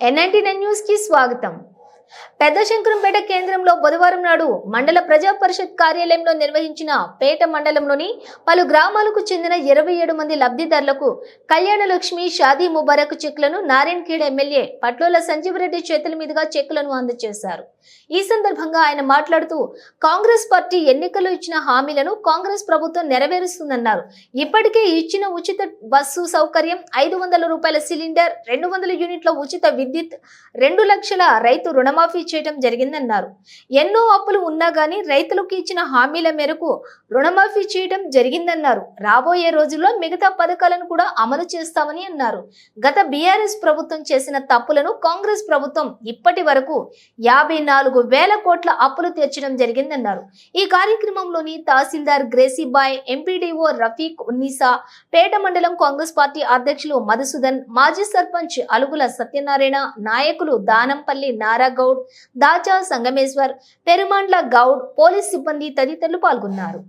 NIT న్యూస్కి స్వాగతం. పెద్ద శంకరంపేట కేంద్రంలో బుధవారం నాడు మండల ప్రజా పరిషత్ కార్యాలయంలో నిర్వహించిన పేట మండలంలోని పలు గ్రామాలకు చెందిన ఇరవై ఏడు మంది లబ్ధిదారులకు కళ్యాణ లక్ష్మి షాదీ ముబారక్ చెక్లను నారాయణఖేడ్ ఎమ్మెల్యే పట్లోల సంజీవరెడ్డి చేతుల మీదుగా చెక్కులను అందజేశారు. ఈ సందర్భంగా ఆయన మాట్లాడుతూ కాంగ్రెస్ పార్టీ ఎన్నికల్లో ఇచ్చిన హామీలను కాంగ్రెస్ ప్రభుత్వం నెరవేరుస్తుందన్నారు. ఇప్పటికే ఇచ్చిన ఉచిత బస్సు సౌకర్యం ఐదు వందల రూపాయల సిలిండర్ రెండు వందల యూనిట్ల ఉచిత విద్యుత్ రెండు లక్షల రైతు రుణమాఫీ చేయడం జరిగిందన్నారు. ఎన్నో అప్పులు ఉన్నా గానీ రైతులకు ఇచ్చిన హామీల మేరకు రుణమాఫీ చేయడం జరిగిందన్నారు. రాబోయే రోజుల్లో మిగతా పథకాలను కూడా అమలు చేస్తామని అన్నారు. గత బీఆర్ఎస్ ప్రభుత్వం చేసిన తప్పులను కాంగ్రెస్ ప్రభుత్వం ఇప్పటి వరకు యాభై నాలుగు వేల కోట్ల అప్పులు తీర్చడం జరిగిందన్నారు. ఈ కార్యక్రమంలోని తహసీల్దార్ గ్రేసీబాయ్ ఎంపీడీఓ రఫీక్ ఉన్నీసా పేట మండలం కాంగ్రెస్ పార్టీ అధ్యక్షులు మధుసూదన్ మాజీ సర్పంచ్ అలుగుల సత్యనారాయణ నాయకులు దానంపల్లి నారాగౌడ్ గౌడ్ దాచా సంగమేశ్వర్ పెరుమాండ్ల గౌడ్ పోలీస్ సిబ్బంది తదితరులు పాల్గొన్నారు.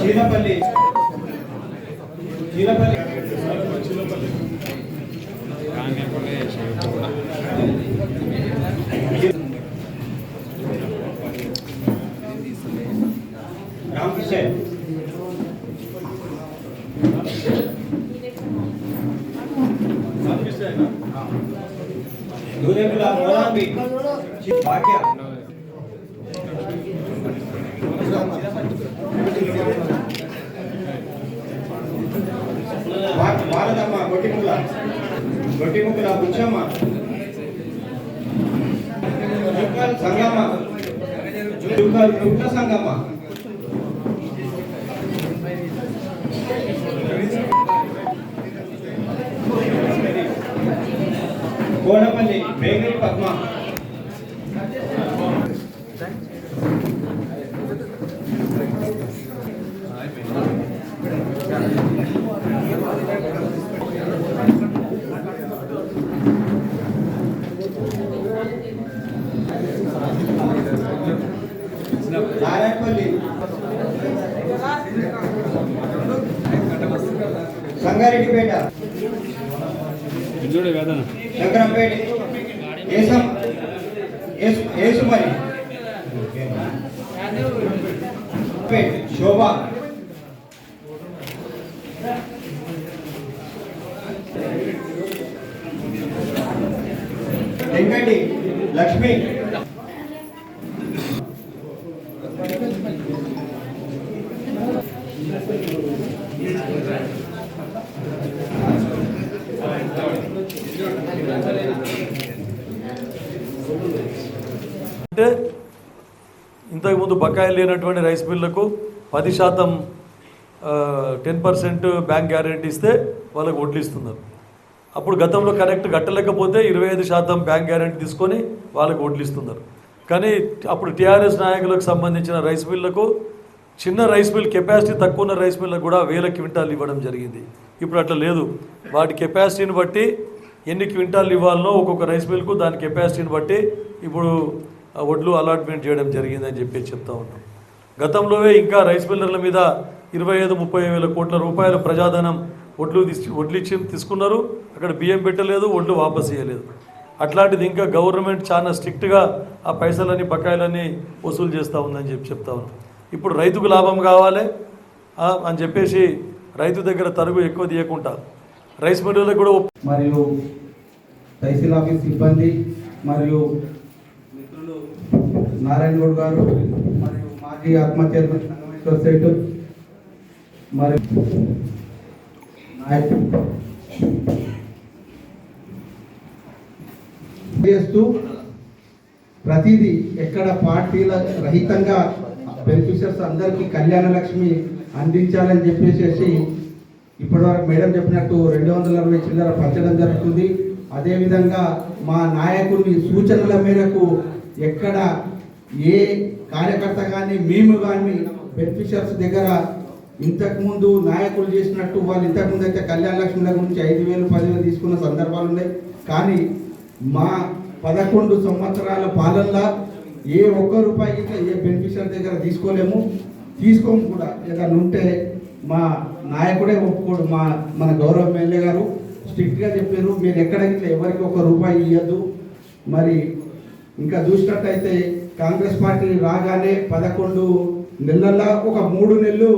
Chilapalli. Chilapalli. Chilapalli Dunia bilang orang bi, bahagia. రొట్టి ముక్క నాకు బుచ్చమ్మ. చుక్కాలు సంగమ్మ. చుక్కాలు చుక్క సంగమ్మ. కోడపల్లి బేగరి పద్మ. వేదన. శంకరంపేట. ఏసం ఏసు ఏసుమరి పేట్. శోభ. వెంకటి లక్ష్మి. అంటే ఇంతకుముందు బకాయిలు లేనటువంటి రైస్ మిల్లకు పది శాతం టెన్ పర్సెంట్ బ్యాంక్ గ్యారెంటీ ఇస్తే వాళ్ళకి వడ్లు ఇస్తున్నారు. అప్పుడు గతంలో కరెక్ట్ కట్టలేకపోతే ఇరవై ఐదు శాతం బ్యాంక్ గ్యారెంటీ తీసుకొని వాళ్ళకి వడ్లు ఇస్తున్నారు. కానీ అప్పుడు టీఆర్ఎస్ నాయకులకు సంబంధించిన రైస్ మిల్లకు చిన్న రైస్ మిల్ కెపాసిటీ తక్కువ ఉన్న రైస్ మిల్లకు కూడా వేల క్వింటాలు ఇవ్వడం జరిగింది. ఇప్పుడు అట్లా లేదు. వాటి కెపాసిటీని బట్టి ఎన్ని క్వింటాలు ఇవ్వాలనో ఒక్కొక్క రైస్ మిల్కు దాని కెపాసిటీని బట్టి ఇప్పుడు ఆ వడ్లు అలాట్మెంట్ చేయడం జరిగిందని చెప్పి చెప్తా ఉన్నాం. గతంలోనే ఇంకా రైస్ మిల్లర్ల మీద ఇరవై ఐదు ముప్పై వేల కోట్ల రూపాయల ప్రజాధనం వడ్లు తీసి వడ్లు ఇచ్చి తీసుకున్నారు. అక్కడ బియ్యం పెట్టలేదు వడ్లు వాపస్ ఇవ్వలేదు అట్లాంటిది ఇంకా గవర్నమెంట్ చాలా స్ట్రిక్ట్గా ఆ పైసలని బకాయిలని వసూలు చేస్తూ ఉందని చెప్పి చెప్తా ఉన్నాం. ఇప్పుడు రైతుకు లాభం కావాలి అని చెప్పేసి రైతు దగ్గర తరుగు ఎక్కువ తీయకుండా రైస్ మిల్లులకు కూడా మరియు తహసీల్ ఆఫీస్ సిబ్బంది మరియు నారాయణ గౌడ్ గారు మరియు మాజీ ఆత్మ చైర్మన్ సంగమేశ్వర మరి మరియు చేస్తూ ప్రతిదీ ఎక్కడ పార్టీల రహితంగా బెనిఫిషియర్స్ అందరికీ కళ్యాణ లక్ష్మి అందించాలని చెప్పేసి ఇప్పటివరకు మేడం చెప్పినట్టు రెండు వందల అరవై చిల్లర పంచడం జరుగుతుంది. అదేవిధంగా మా నాయకుని సూచనల మేరకు ఎక్కడ ఏ కార్యకర్త కానీ మేము కానీ బెనిఫిషియర్స్ దగ్గర ఇంతకుముందు నాయకులు చేసినట్టు వాళ్ళు ఇంతకుముందు అయితే కళ్యాణ లక్ష్మిల గురించి ఐదు వేలు పదివేలు తీసుకున్న సందర్భాలు ఉన్నాయి. కానీ మా పదకొండు సంవత్సరాల పాలనలో ఏ ఒక్క రూపాయి ఇట్లా ఏ బెనిఫిషియర్ దగ్గర తీసుకోలేము. తీసుకోము కూడా. ఏదైనా ఉంటే మా నాయకుడే ఒప్పుకోడు. మా మన గౌరవ ఎమ్మెల్యే గారు స్ట్రిక్ట్గా చెప్పారు. మీరు ఎక్కడ ఇట్లా ఎవరికి ఒక రూపాయి ఇవ్వద్దు మరి ఇంకా చూసినట్టయితే కాంగ్రెస్ పార్టీ రాగానే పదకొండు నెలల్లో ఒక మూడు నెలలు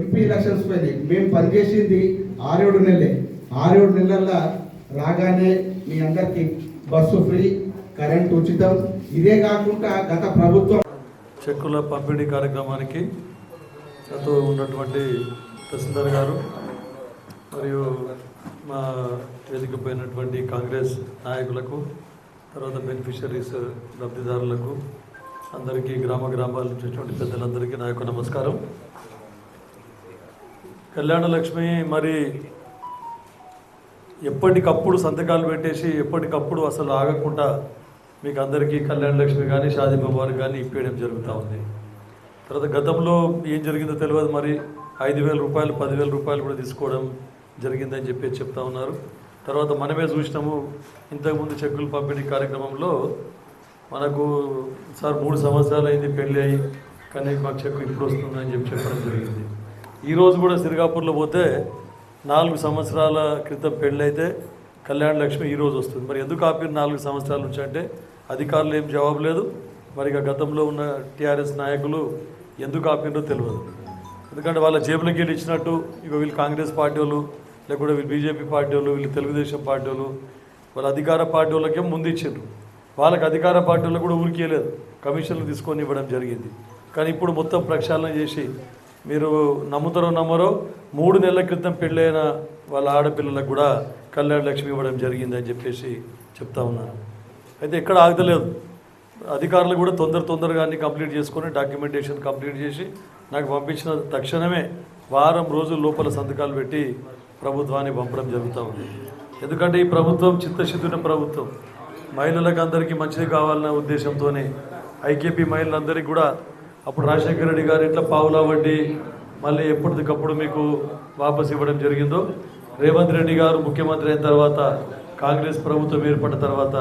ఎంపీ ఎలక్షన్స్ పోయినాయి. మేము పనిచేసింది ఆరేడు నెలలే. ఆరేడు నెలల్లో రాగానే మీ అందరికీ బస్సు ఫ్రీ కరెంట్ ఉచితం. ఇదే కాకుండా గత ప్రభుత్వం చెక్కుల పంపిణీ కార్యక్రమానికి నాతో ఉన్నటువంటి తహసీల్దార్ గారు మరియు మా వేదికపోయినటువంటి కాంగ్రెస్ నాయకులకు తర్వాత బెనిఫిషరీస్ లబ్ధిదారులకు అందరికీ గ్రామ గ్రామాల నుంచి వచ్చినటువంటి పెద్దలందరికీ నా యొక్క నమస్కారం. కళ్యాణ లక్ష్మి మరి ఎప్పటికప్పుడు సంతకాలు పెట్టేసి ఎప్పటికప్పుడు అసలు ఆగకుండా మీకు అందరికీ కళ్యాణ లక్ష్మి కానీ షాదీ ముబారక్ కానీ ఇప్పేయడం జరుగుతూ ఉంది. తర్వాత గతంలో ఏం జరిగిందో తెలియదు మరి ఐదు వేల రూపాయలు పదివేల రూపాయలు కూడా తీసుకోవడం జరిగిందని చెప్పి చెప్తా ఉన్నారు. తర్వాత మనమే చూసినాము. ఇంతకుముందు చెక్కులు పంపిణీ కార్యక్రమంలో మనకు సార్ మూడు సంవత్సరాలు అయింది పెళ్ళి అయ్యి కానీ మాకు చెక్కు ఇప్పుడు వస్తుందని చెప్పి చెప్పడం జరిగింది. ఈరోజు కూడా సిరిగాపూర్లో పోతే నాలుగు సంవత్సరాల క్రితం పెళ్ళైతే కళ్యాణ లక్ష్మి ఈరోజు వస్తుంది. మరి ఎందుకు ఆపిన నాలుగు సంవత్సరాల నుంచి అంటే అధికారులు ఏం జవాబు లేదు. మరి ఇక గతంలో ఉన్న టీఆర్ఎస్ నాయకులు ఎందుకు ఆపినో తెలియదు. ఎందుకంటే వాళ్ళ జేబులకి వెళ్ళి ఇచ్చినట్టు ఇక వీళ్ళు కాంగ్రెస్ పార్టీ వాళ్ళు లేకుంటే వీళ్ళు బీజేపీ పార్టీ వాళ్ళు వీళ్ళు తెలుగుదేశం పార్టీ వాళ్ళు వాళ్ళ అధికార పార్టీ వాళ్ళకేం ముందు ఇచ్చిండ్రు. వాళ్ళకి అధికార పార్టీ వాళ్ళు కూడా ఊరికేయలేదు కమిషన్లు తీసుకొని ఇవ్వడం జరిగింది. కానీ ఇప్పుడు మొత్తం ప్రక్షాళన చేసి మీరు నమ్ముతారో నమ్మరో మూడు నెలల క్రితం పెళ్ళైన వాళ్ళ ఆడపిల్లలకు కూడా కళ్యాణ లక్ష్మి ఇవ్వడం జరిగింది అని చెప్పేసి చెప్తా ఉన్నాను అయితే ఎక్కడ ఆగలేదు అధికారులు కూడా తొందర తొందరగా అన్ని కంప్లీట్ చేసుకొని డాక్యుమెంటేషన్ కంప్లీట్ చేసి నాకు పంపించిన తక్షణమే వారం రోజుల లోపల సంతకాలు పెట్టి ప్రభుత్వాన్ని పంపడం జరుగుతూ ఉంది. ఎందుకంటే ఈ ప్రభుత్వం చిత్తశుద్ధిన ప్రభుత్వం. మహిళలకు అందరికీ మంచిది కావాలన్న ఉద్దేశంతోనే ఐకేపీ మహిళలందరికీ కూడా అప్పుడు రాజశేఖర రెడ్డి గారు ఎట్లా పావులా వడ్డీ మళ్ళీ ఎప్పటికప్పుడు మీకు వాపస్ ఇవ్వడం జరిగిందో రేవంత్ రెడ్డి గారు ముఖ్యమంత్రి అయిన తర్వాత కాంగ్రెస్ ప్రభుత్వం ఏర్పడిన తర్వాత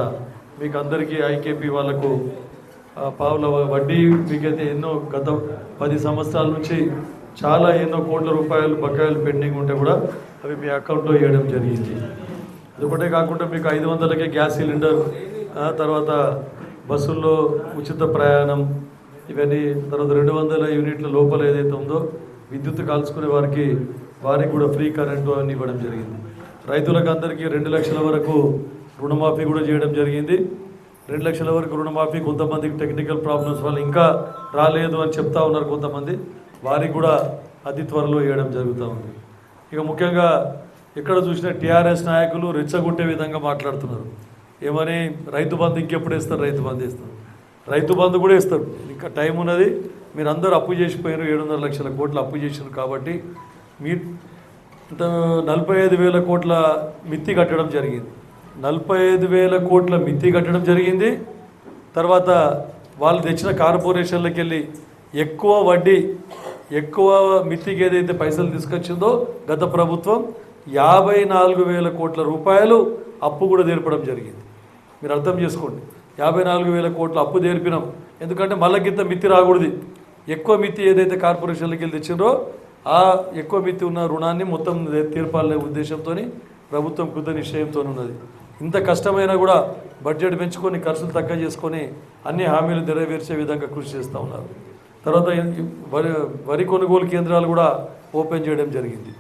మీకు అందరికీ ఐకేపీ వాళ్ళకు పావుల వడ్డీ మీకైతే ఎన్నో గత పది సంవత్సరాల నుంచి చాలా ఎన్నో కోట్ల రూపాయలు బకాయిలు పెండింగ్ ఉంటే కూడా అవి మీ అకౌంట్లో వేయడం జరిగింది. అదొకటే కాకుండా మీకు ఐదు వందలకే గ్యాస్ సిలిండర్ తర్వాత బస్సుల్లో ఉచిత ప్రయాణం ఇవన్నీ తర్వాత రెండు వందల యూనిట్ల లోపల ఏదైతే ఉందో విద్యుత్ కాల్చుకునే వారికి వారికి కూడా ఫ్రీ కరెంటు అని ఇవ్వడం జరిగింది. రైతులకు అందరికీ రెండు లక్షల వరకు రుణమాఫీ కూడా చేయడం జరిగింది. రెండు లక్షల వరకు రుణమాఫీ కొంతమందికి టెక్నికల్ ప్రాబ్లమ్స్ వల్ల ఇంకా రాలేదు అని చెప్తా ఉన్నారు కొంతమంది. వారికి కూడా అతి త్వరలో వేయడం జరుగుతూ ఉంది. ఇక ముఖ్యంగా ఎక్కడ చూసినా టీఆర్ఎస్ నాయకులు రెచ్చగొట్టే విధంగా మాట్లాడుతున్నారు. ఏమని రైతు బంధు ఇంకెప్పుడు ఇస్తారు రైతు బంధు ఇస్తారు రైతు బంధు కూడా ఇస్తారు ఇంకా టైం ఉన్నది. మీరు అందరూ అప్పు చేసిపోయారు ఏడున్నర లక్షల కోట్లు అప్పు చేసినారు కాబట్టి మీ నలభై ఐదు వేల కోట్ల మిత్తి కట్టడం జరిగింది. నలభై ఐదు వేల కోట్ల మిత్తి కట్టడం జరిగింది. తర్వాత వాళ్ళు తెచ్చిన కార్పొరేషన్లకు వెళ్ళి ఎక్కువ వడ్డీ ఎక్కువ మిత్తికి ఏదైతే పైసలు తీసుకొచ్చిందో గత ప్రభుత్వం యాభై నాలుగు వేల కోట్ల రూపాయలు అప్పు కూడా తీర్పడం జరిగింది. మీరు అర్థం చేసుకోండి. యాభై నాలుగు వేల కోట్ల అప్పు తీర్పినాం. ఎందుకంటే మళ్ళీ గింత మిత్తి రాకూడదు. ఎక్కువ మిత్తి ఏదైతే కార్పొరేషన్లకి వెళ్ళి తెచ్చిందో ఆ ఎక్కువ మిత్తి ఉన్న రుణాన్ని మొత్తం తీర్పాలనే ఉద్దేశంతో ప్రభుత్వం కృత నిశ్చయంతో ఉన్నది ఇంత కష్టమైనా కూడా బడ్జెట్ పెంచుకొని ఖర్చులు తక్కువ చేసుకొని అన్ని హామీలు నెరవేర్చే విధంగా కృషి చేస్తూ ఉన్నారు. తర్వాత వరి వరి కొనుగోలు కేంద్రాలు కూడా ఓపెన్ చేయడం జరిగింది.